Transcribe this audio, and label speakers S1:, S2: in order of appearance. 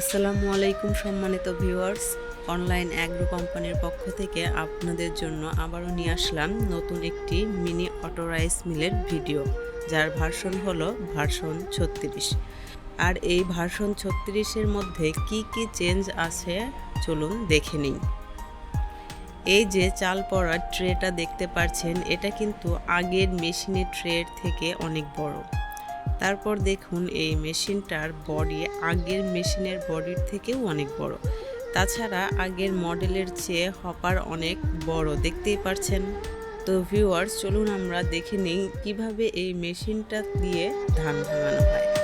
S1: আসসালামু আলাইকুম সম্মানিত ভিউয়ার্স। অনলাইন অ্যাগ্রো কোম্পানির পক্ষ থেকে আপনাদের জন্য আবারও নিয়ে আসলাম নতুন একটি মিনি অটো রাইস মিলের ভিডিও, যার ভার্সন হলো ভার্সন ছত্রিশ। আর এই ভার্সন ছত্রিশের মধ্যে কি কি চেঞ্জ আছে, চলুন দেখে নিই। এই যে চাল পড়ার ট্রেটা দেখতে পাচ্ছেন এটা কিন্তু আগের মেশিনের ট্রের থেকে অনেক বড়। তারপর দেখুন এই মেশিনটার বডি আগের মেশিনের বডির থেকেও অনেক বড়। তাছাড়া আগের মডেলের চেয়ে হপার অনেক বড়, দেখতেই পারছেন? তো ভিউয়ার্স চলুন আমরা দেখে নিই কীভাবে এই মেশিনটা দিয়ে ধান ভাঙানো হয়।